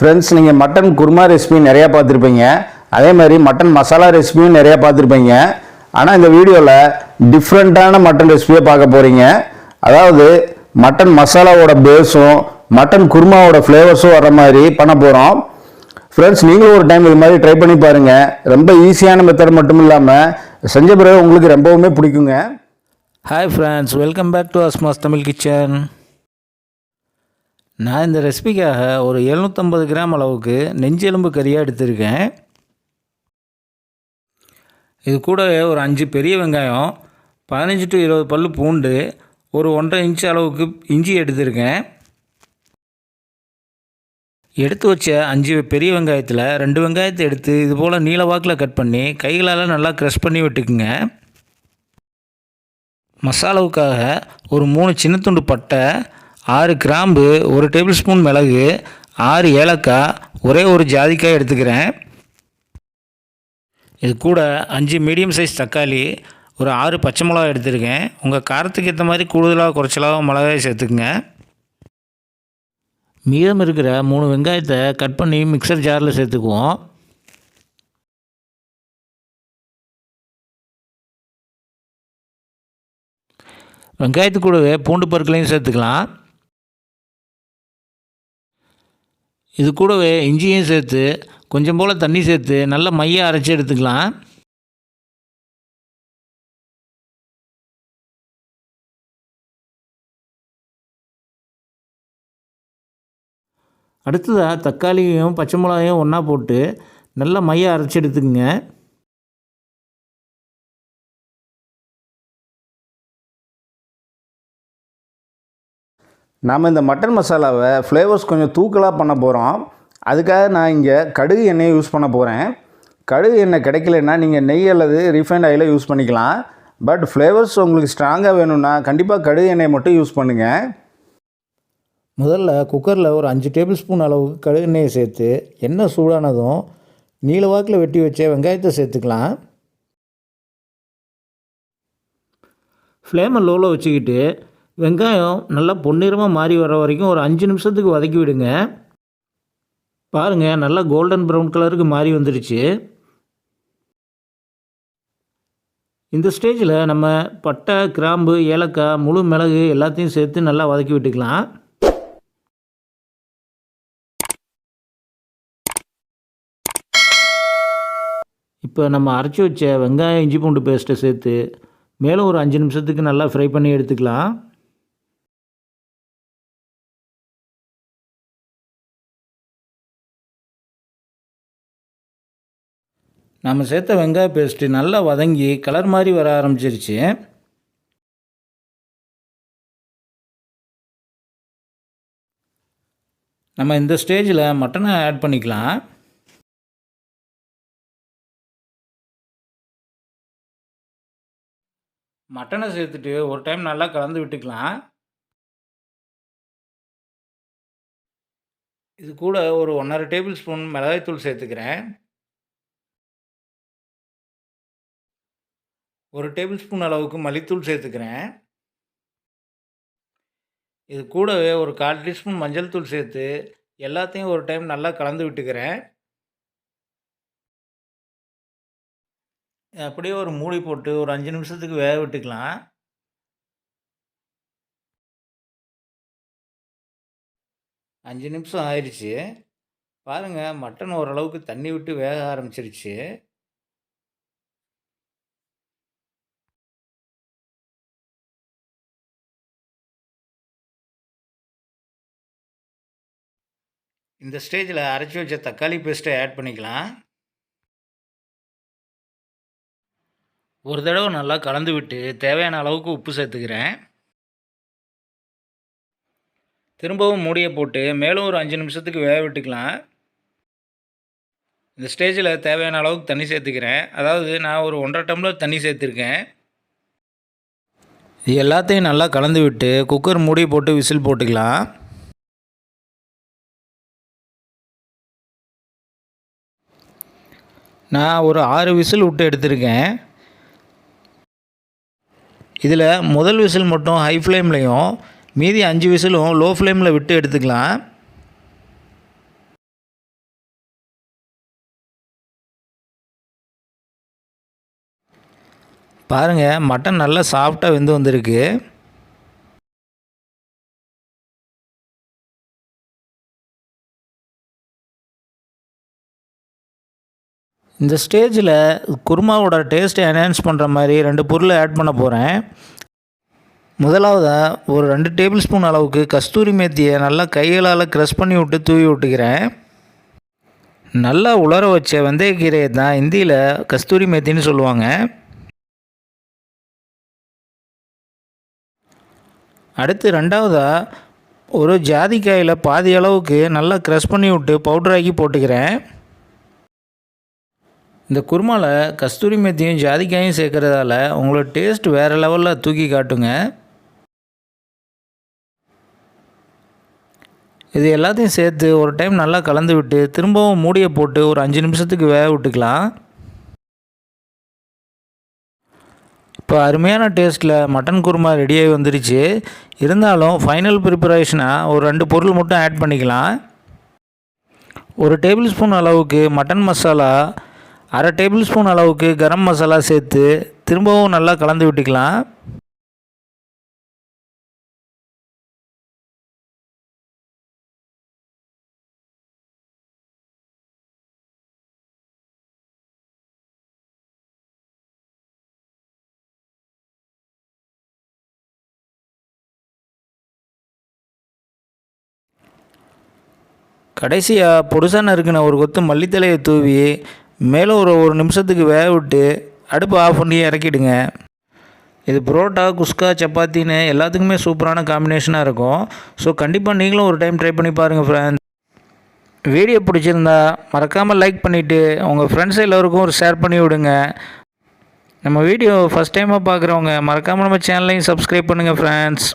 Friends நீங்கள் mutton kurma recipe நிறையா பார்த்துருப்பீங்க. அதே மாதிரி மட்டன் மசாலா ரெசிபியும் நிறையா பார்த்துருப்பீங்க. ஆனால் இந்த வீடியோவில் டிஃப்ரெண்ட்டான மட்டன் ரெசிபியை பார்க்க போகிறீங்க அதாவது மட்டன் மசாலாவோட பேஸும் மட்டன் குருமாவோட ஃப்ளேவர்ஸும் வர மாதிரி பண்ண போகிறோம் ஃப்ரெண்ட்ஸ் நீங்களும் ஒரு டைம் இது மாதிரி ட்ரை பண்ணி பாருங்கள் ரொம்ப ஈஸியான மெத்தட் மட்டும் இல்லாமல் செஞ்ச பிறகு உங்களுக்கு ரொம்பவுமே பிடிக்குங்க. Hi friends welcome back to Asma's Tamil kitchen நான் இந்த ரெசிபிக்காக ஒரு எழுநூற்றம்பது கிராம் அளவுக்கு நெஞ்செலும்பு கறியாக எடுத்திருக்கேன். இது கூடவே ஒரு அஞ்சு பெரிய வெங்காயம் பதினஞ்சு டு இருபது பல் பூண்டு ஒரு ஒன்றரை இன்ச் அளவுக்கு இஞ்சி எடுத்திருக்கேன். எடுத்து வச்ச அஞ்சு பெரிய வெங்காயத்தில் ரெண்டு வெங்காயத்தை எடுத்து இது போல் நீல வாக்கில் கட் பண்ணி கைகளால் நல்லா க்ரஷ் பண்ணி விட்டுக்குங்க. மசாலாவுக்காக ஒரு மூணு சின்ன துண்டு பட்டை ஆறு கிராம்பு ஒரு டேபிள் ஸ்பூன் மிளகு ஆறு ஏலக்காய் ஒரே ஒரு ஜாதிக்காய் எடுத்துக்கிறேன். இது கூட அஞ்சு மீடியம் சைஸ் தக்காளி ஒரு ஆறு பச்சை மிளகா எடுத்திருக்கேன். உங்கள் காரத்துக்கு ஏற்ற மாதிரி கூடுதலாக குறைச்சலாக மிளகாய் சேர்த்துக்குங்க. மீதம் இருக்கிற மூணு வெங்காயத்தை கட் பண்ணி மிக்சர் ஜாரில் சேர்த்துக்குவோம். வெங்காயத்து கூடவே பூண்டு பருக்களையும் சேர்த்துக்கலாம். இது கூடவே இஞ்சியும் சேர்த்து கொஞ்சம் போல் தண்ணி சேர்த்து நல்லா மைய அரைச்சி எடுத்துக்கலாம். அடுத்ததாக தக்காளியும் பச்சை மிளகாயும் ஒன்றா போட்டு நல்லா மைய அரைச்சி எடுத்துக்கங்க. நாம் இந்த மட்டன் மசாலாவை ஃப்ளேவர்ஸ் கொஞ்சம் தூக்கலாக பண்ண போகிறோம் அதுக்காக நான் இங்கே கடுகு எண்ணெயை யூஸ் பண்ண போகிறேன் கடுகு எண்ணெய் கிடைக்கலன்னா நீங்கள் நெய் அல்லது ரீஃபைண்ட் ஆயிலை யூஸ் பண்ணிக்கலாம். பட் ஃப்ளேவர்ஸ் உங்களுக்கு ஸ்ட்ராங்காக வேணும்னா கண்டிப்பாக கடுகு எண்ணெயை மட்டும் யூஸ் பண்ணுங்கள் முதல்ல குக்கரில் ஒரு அஞ்சு டேபிள் ஸ்பூன் அளவுக்கு கடுகு எண்ணெயை சேர்த்து எண்ணெய் சூடானதும் நீளவாக்கில் வெட்டி வச்ச வெங்காயத்தை சேர்த்துக்கலாம். ஃப்ளேமை லோவில் வச்சுக்கிட்டு வெங்காயம் நல்லா பொன்னிறமாக மாறி வர வரைக்கும் ஒரு அஞ்சு நிமிஷத்துக்கு வதக்கி விடுங்க. பாருங்கள் நல்லா கோல்டன் ப்ரௌன் கலருக்கு மாறி வந்துடுச்சு. இந்த ஸ்டேஜில் நம்ம பட்டை கிராம்பு ஏலக்காய் முழு மிளகு எல்லாத்தையும் சேர்த்து நல்லா வதக்கி விட்டுக்கலாம். இப்போ நம்ம அரைச்சி வச்ச வெங்காயம் இஞ்சி பூண்டு பேஸ்ட்டை சேர்த்து மேலும் ஒரு அஞ்சு நிமிஷத்துக்கு நல்லா ஃப்ரை பண்ணி எடுத்துக்கலாம். நம்ம சேர்த்த வெங்காய பேஸ்ட்டு நல்லா வதங்கி கலர் மாதிரி வர ஆரம்பிச்சிருச்சு. நம்ம இந்த ஸ்டேஜில் மட்டனை ஆட் பண்ணிக்கலாம். மட்டனை சேர்த்துட்டு ஒரு டைம் நல்லா கலந்து விட்டுக்கலாம். இது கூட ஒரு ஒன்றரை டேபிள் ஸ்பூன் மிளகாய்த்தூள் சேர்த்துக்கிறேன். ஒரு டேபிள் ஸ்பூன் அளவுக்கு மல்லித்தூள் சேர்த்துக்கிறேன். இது கூடவே ஒரு கால் டீஸ்பூன் மஞ்சள் தூள் சேர்த்து எல்லாத்தையும் ஒரு டைம் நல்லா கலந்து விட்டுக்கிறேன். அப்படியே ஒரு மூடி போட்டு ஒரு அஞ்சு நிமிஷத்துக்கு வேக விட்டுக்கலாம். அஞ்சு நிமிஷம் ஆயிடுச்சு. பாருங்கள் மட்டன் ஓரளவுக்கு தண்ணி விட்டு வேக ஆரம்பிச்சிருச்சு. இந்த ஸ்டேஜில் அரைச்சி வச்ச தக்காளி பேஸ்ட்டை ஆட் பண்ணிக்கலாம். ஒரு தடவை நல்லா கலந்து விட்டு தேவையான அளவுக்கு உப்பு சேர்த்துக்கிறேன். திரும்பவும் மூடியை போட்டு மேலும் ஒரு அஞ்சு நிமிஷத்துக்கு வேக விட்டுக்கலாம். இந்த ஸ்டேஜில் தேவையான அளவுக்கு தண்ணி சேர்த்துக்கிறேன். அதாவது நான் ஒரு ஒன்றரை டம்ளர் தண்ணி சேர்த்துருக்கேன். இது எல்லாத்தையும் நல்லா கலந்து விட்டு குக்கர் மூடி போட்டு விசில் போட்டுக்கலாம். நான் ஒரு ஆறு விசில் விட்டு எடுத்திருக்கேன். இதில் முதல் விசில் மட்டும் ஹை ஃப்ளேம்லேயும் மீதி அஞ்சு விசிலும் லோ ஃப்ளேமில் விட்டு எடுத்துக்கலாம். பாருங்கள் மட்டன் நல்லா சாஃப்டாக வெந்து வந்திருக்கு. இந்த ஸ்டேஜில் குருமாவோட டேஸ்ட்டை என்ஹான்ஸ் பண்ணுற மாதிரி ரெண்டு பொருளை ஆட் பண்ண போகிறேன். முதலாவதாக ஒரு ரெண்டு டேபிள் ஸ்பூன் அளவுக்கு கஸ்தூரி மேத்தியை நல்லா கைகளால் க்ரஷ் பண்ணி விட்டு தூவி விட்டுக்கிறேன். நல்லா உலர வச்ச வெந்தயக்கீரையை தான் இந்தியில் கஸ்தூரி மேத்தின்னு சொல்லுவாங்க. அடுத்து ரெண்டாவதாக ஒரு ஜாதிக்காயில் பாதி அளவுக்கு நல்லா க்ரஷ் பண்ணி விட்டு பவுடராக்கி போட்டுக்கிறேன். இந்த குருமாவில் கஸ்தூரி மெத்தியும் ஜாதிக்காயும் சேர்க்குறதால உங்களோட டேஸ்ட் வேறு லெவலில் தூக்கி காட்டுங்க. இது எல்லாத்தையும் சேர்த்து ஒரு டைம் நல்லா கலந்து விட்டு திரும்பவும் மூடியை போட்டு ஒரு அஞ்சு நிமிஷத்துக்கு வேக விட்டுக்கலாம். இப்போ அருமையான டேஸ்ட்டில் மட்டன் குருமா ரெடியாகி வந்துருச்சு. இருந்தாலும் ஃபைனல் ப்ரிப்பரேஷனாக ஒரு ரெண்டு பொருள் மட்டும் ஆட் பண்ணிக்கலாம். ஒரு டேபிள் ஸ்பூன் அளவுக்கு மட்டன் மசாலா அரை டேபிள் ஸ்பூன் அளவுக்கு கரம் மசாலா சேர்த்து திரும்பவும் நல்லா கலந்து விட்டுக்கலாம். கடைசியாக பொடுசாக நறுக்கின ஒரு கொத்து மல்லித்தலையை தூவி மேலே ஒரு ஒரு நிமிஷத்துக்கு வேக விட்டு அடுப்பு ஆஃப் பண்ணி இறக்கிடுங்க. இது புரோட்டா குஸ்கா சப்பாத்தின்னு எல்லாத்துக்குமே சூப்பரான காம்பினேஷனாக இருக்கும். ஸோ கண்டிப்பாக நீங்களும் ஒரு டைம் ட்ரை பண்ணி பாருங்கள் ஃப்ரெண்ட்ஸ் வீடியோ பிடிச்சிருந்தா மறக்காமல் லைக் பண்ணிவிட்டு உங்கள் ஃப்ரெண்ட்ஸ் எல்லோருக்கும் ஒரு ஷேர் பண்ணி விடுங்க. நம்ம வீடியோ ஃபஸ்ட் டைமாக பார்க்குறவங்க மறக்காமல் நம்ம சேனலையும் சப்ஸ்கிரைப் பண்ணுங்கள் ஃப்ரெண்ட்ஸ்